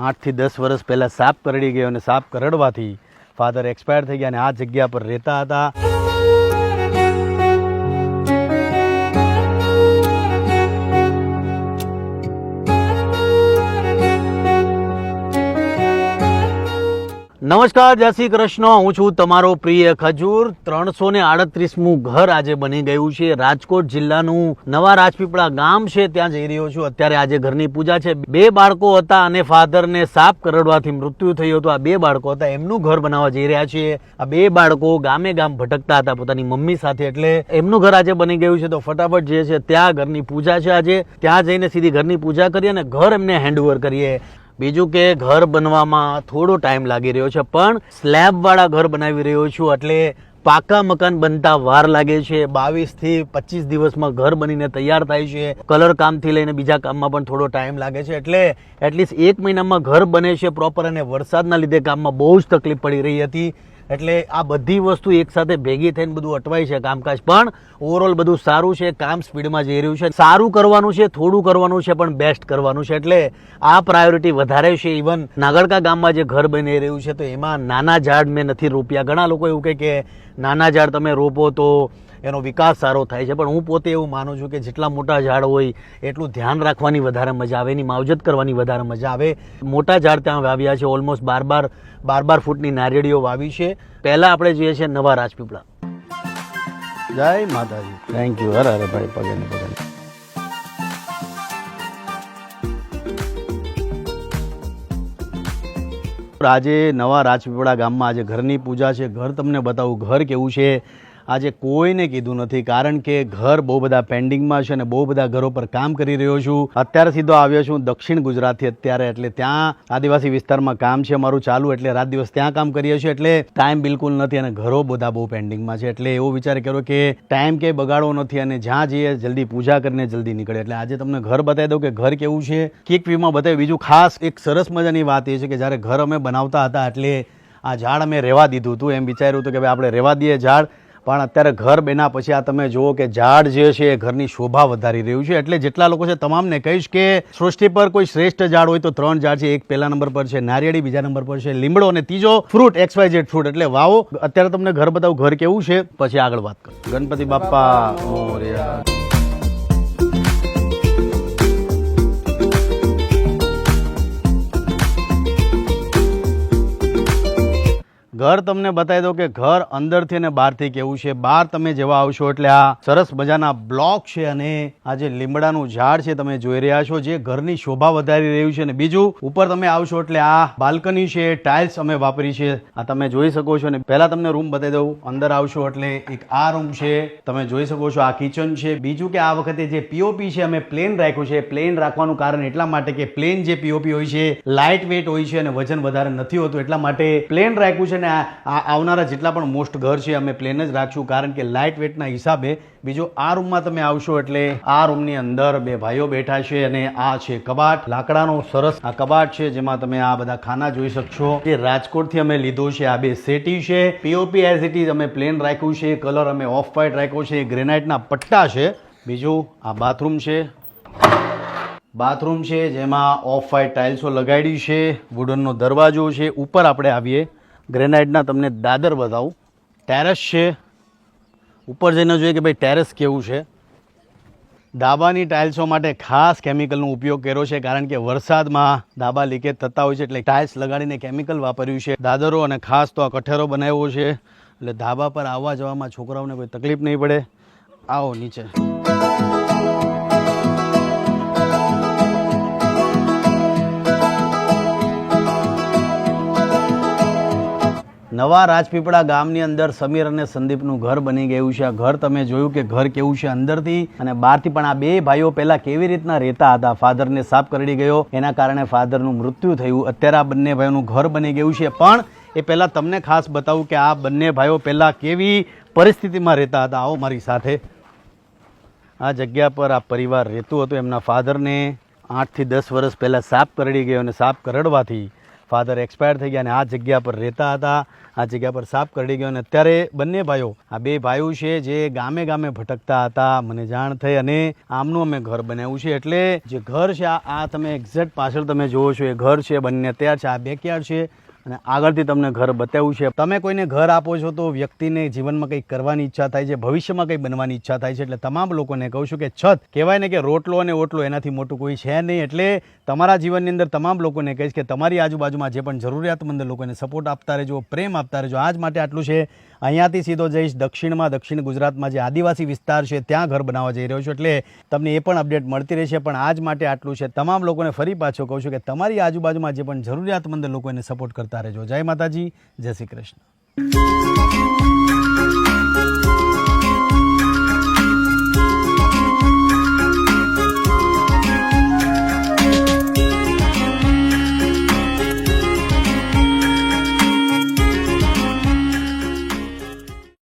આઠથી દસ વર્ષ પહેલાં સાપ કરડી ગયો અને સાપ કરડવાથી ફાધર એક્સપાયર થઈ ગયા અને આ જગ્યા પર રહેતા હતા. નમસ્કાર, જય શ્રી કૃષ્ણ. હું છું તમારો પ્રિય ખજૂર. ત્રણસો ને આડત્રીસમું ઘર આજે બની ગયું છે. રાજકોટ જિલ્લાનું નવા રાજપીપળા ગામ છે. ત્યાં જઈ રહ્યો છું. અત્યારે આજે ઘરની પૂજા છે. બે બાળકો હતા અને ફાધરને સાપ કરડવાથી મૃત્યુ થયું હતું. આ બે બાળકો હતા. એમનું ઘર બનાવવા જઈ રહ્યા છીએ. આ બે બાળકો ગામે ગામ ભટકતા હતા. પોતાની મમ્મી સાથે. એટલે એમનું ઘર આજે બની ગયું છે. તો ફટાફટ જે છે, ત્યાં ઘરની પૂજા છે આજે. ત્યાં જઈને સીધી ઘરની પૂજા કરીએ અને ઘર એમને હેન્ડઓવર કરીએ. બીજું કે ઘર બનવામાં થોડો ટાઈમ લાગી રહ્યો છે, પણ સ્લેબવાળા ઘર બનાવી રહ્યો છું, એટલે પાકા મકાન બનતા વાર લાગે છે. બાવીસથી પચીસ દિવસમાં ઘર બનીને તૈયાર થાય છે. કલર કામથી લઈને બીજા કામમાં પણ થોડો ટાઈમ લાગે છે, એટલે એટલીસ્ટ એક મહિનામાં ઘર બને છે પ્રોપર અને વરસાદના લીધે કામમાં બહુ જ તકલીફ પડી રહી હતી. એટલે આ બધી વસ્તુ એકસાથે ભેગી થઈને બધું અટવાય છે કામકાજ. પણ ઓવરઓલ બધું સારું છે, કામ સ્પીડમાં જઈ રહ્યું છે. સારું કરવાનું છે, થોડું કરવાનું છે, પણ બેસ્ટ કરવાનું છે. એટલે આ પ્રાયોરિટી વધારે છે. ઇવન નાગડકા ગામમાં જે ઘર બની રહ્યું છે, તો એમાં નાના ઝાડ મેં નથી રોપ્યા. ઘણા લોકો એવું કહે કે નાના ઝાડ તમે રોપો તો એનો વિકાસ સારો થાય છે. પણ હું પોતે એવું માનું છું કે જેટલા મોટા ઝાડ હોય એટલું ધ્યાન રાખવાની વધારે મજા આવે એની માવજત કરવાની વધારે મજા આવે. મોટા ઝાડ ત્યાં વાવ્યા છે ઓલમોસ્ટ બાર બાર બાર બાર ફૂટની નારિયેળીઓ વાવી છે. પહેલાં આપણે જોઈએ છે નવા રાજપીપળા. જય માતાજી. થેન્ક યુ હર હરે ભાઈ પગે પગે આજે નવા રાજપીપળા ગામમાં આજે ઘરની પૂજા છે. ઘર તમને બતાવું. ઘર કેવું છે? આજે કોઈને કીધું નથી, કારણ કે ઘર બહુ બધા પેન્ડિંગમાં છે અને બહુ બધા ઘરો પર કામ કરી રહ્યો છું. અત્યારે સીધો આવ્યો છું દક્ષિણ ગુજરાતથી અત્યારે, એટલે ત્યાં આદિવાસી વિસ્તારમાં કામ છે મારું ચાલુ, એટલે રાત દિવસ ત્યાં કામ કરીએ છીએ, એટલે ટાઈમ બિલકુલ નથી અને ઘરો બધા બહુ પેન્ડિંગમાં છે. એટલે એવો વિચાર કર્યો કે ટાઈમ કે બગાડવો નથી અને જ્યાં જઈએ જલ્દી પૂજા કરીને જલ્દી નીકળે. એટલે આજે તમને ઘર બતાવી દઉં કે ઘર કેવું છે. કિક વ્યૂમાં બતાવી બીજું ખાસ એક સરસ મજાની વાત એ છે કે જ્યારે ઘર અમે બનાવતા હતા, એટલે આ ઝાડ અમે રહેવા દીધું હતું. એમ વિચાર્યું હતું કે ભાઈ આપણે રહેવા દઈએ ઝાડ. પણ અત્યારે ઘર બેના પછી આ તમે જુઓ કે ઝાડ જે છે એ ઘરની શોભા વધારી રહ્યું છે. એટલે જેટલા લોકો છે તમામને કહીશ કે સૃષ્ટિ પર કોઈ શ્રેષ્ઠ ઝાડ હોય તો ત્રણ ઝાડ છે, એક પહેલા નંબર પર છે, નારિયેળી બીજા નંબર પર છે, લીમડો અને ત્રીજો ફ્રૂટ એક્સવાય ઝેડ ફ્રૂટ. એટલે વાવો, અત્યારે તમને ઘર બતાવું, ઘર કેવું છે? પછી આગળ વાત કરો. ગણપતિ બાપ્પા, મોરયા. ઘર તમને બતાવી દો કે ઘર અંદરથી અને બહારથી કેવું છે. બહાર તમે જેવા આવશો એટલે આ સરસ મજાના બ્લોક છે અને આ જે લીમડાનું ઝાડ છે તમે જોઈ રહ્યા છો, જે ઘરની શોભા વધારી રહ્યું છે. અને બીજું, ઉપર તમે આવશો એટલે આ બાલ્કની છે, ટાઇલ્સ અમે વાપરી છે. આ તમે જોઈ શકો છો. અને પહેલા તમને રૂમ બતાવી દઉં. અંદર આવશો એટલે એક આ રૂમ છે. તમે જોઈ શકો છો આ કિચન છે. બીજું કે આ વખતે જે પીઓપી છે અમે પ્લેન રાખ્યું છે. પ્લેન રાખવાનું કારણ એટલા માટે કે પ્લેન જે પીઓપી હોય છે લાઇટ વેટ હોય છે અને વજન વધારે નથી હોતું એટલા માટે પ્લેન રાખ્યું છે ને આ આવનારા જેટલા પણ મોસ્ટ ઘર છે, અમે પ્લેન જ રાખશું. કારણ કે લાઇટ વેટના હિસાબે બીજો આ રૂમમાં તમે આવશો એટલે આ રૂમની અંદર બે ભાઈઓ બેઠા છે અને આ છે કબાટ. લાકડાનો સરસ આ કબાટ છે, જેમાં તમે આ બધા ખાના જોઈ શકશો. જે રાજકોટથી અમે લીધો છે, આ બે સેટી છે. પીઓપી એઝ ઇટ ઇઝ અમે પ્લેન રાખ્યું છે કલર અમે ઓફ વ્હાઇટ રાખ્યો છે ગ્રેનાઇટના પટ્ટા છે. બીજું આ બાથરૂમ છે. બાથરૂમ છે, જેમાં ઓફ વ્હાઇટ ટાઇલ્સો લગાડી છે વુડનનો દરવાજો છે. ઉપર આપણે આવીએ. ગ્રેનાઇટના તમને દાદર બતાવું. ટેરેસ છે. ઉપર જઈને જોઈએ કે ભાઈ ટેરેસ કેવું છે. ધાબાની ટાઇલ્સો માટે ખાસ કેમિકલનો ઉપયોગ કર્યો છે કારણ કે વરસાદમાં ધાબા લીકેજ થતા હોય છે એટલે ટાઇલ્સ લગાડીને કેમિકલ વાપર્યું છે. દાદરો અને ખાસ તો આ કઠેરો બનાવ્યો છે. એટલે ધાબા પર આવવા જવામાં છોકરાઓને કોઈ તકલીફ નહીં પડે. આવો નીચે. નવા રાજપીપળા ગામની અંદર સમીર અને સંદીપનું ઘર બની ગયું છે. આ ઘર તમે જોયું કે ઘર કેવું છે અંદરથી અને બહારથી પણ આ બે ભાઈઓ પહેલા કેવી રીતના રહેતા હતા? ફાધરને સાપ કરડી ગયો. એના કારણે ફાધરનું મૃત્યુ થયું. અત્યારે આ બંને ભાઈઓનું ઘર બની ગયું છે. પણ એ પહેલાં તમને ખાસ બતાવું કે આ બંને ભાઈઓ પહેલાં કેવી પરિસ્થિતિમાં રહેતા હતા? આવો મારી સાથે. આ જગ્યા પર આ પરિવાર રહેતું હતું. એમના ફાધરને આઠથી દસ વર્ષ પહેલાં સાપ કરડી ગયો અને સાપ કરડવાથી ફાધર એક્સપાયર થઈ ગયા અને આ જગ્યા પર રહેતા હતા. આ જગ્યા પર સાપ કરડી ગયો અને અત્યારે બંને ભાઈઓ, આ બે ભાઈઓ છે જે ગામે ગામે ભટકતા હતા. મને જાણ થઈ અને આમનું અમે ઘર બનાવ્યું છે. એટલે જે ઘર છે, આ તમે એક્ઝેક્ટ પાછળ તમે જુઓ છો, એ ઘર છે બંને. તૈયાર છે, આ બેકયાર્ડ છે. અને આગળથી તમને ઘર બતાવ્યું છે. તમે કોઈને ઘર આપો છો તો વ્યક્તિને જીવનમાં કંઈક કરવાની ઈચ્છા થાય છે, ભવિષ્યમાં કંઈક બનવાની ઈચ્છા થાય છે, એટલે તમામ લોકોને કહું છું કે છત, કહેવાય ને કે રોટલો અને ઓટલો એનાથી મોટું કોઈ છે નહીં, એટલે તમારા જીવનની અંદર તમામ લોકોને કહીશ કે તમારી આજુબાજુમાં જે પણ જરૂરિયાતમંદ લોકોને સપોર્ટ આપતા રહેજો, પ્રેમ આપતા રહેજો. આજ માટે આટલું છે. અહીંયાથી સીધો જઈશ દક્ષિણમાં. દક્ષિણ ગુજરાતમાં જે આદિવાસી વિસ્તાર છે, ત્યાં ઘર બનાવવા જઈ રહ્યો છું. એટલે તમને એ પણ અપડેટ મળતી રહેશે. પણ આજ માટે આટલું છે. તમામ લોકોને ફરી પાછો કહું છું કે તમારી આજુબાજુમાં જે પણ જરૂરિયાતમંદ લોકો એને સપોર્ટ કરતા રહેજો. જય માતાજી. જય શ્રી કૃષ્ણ.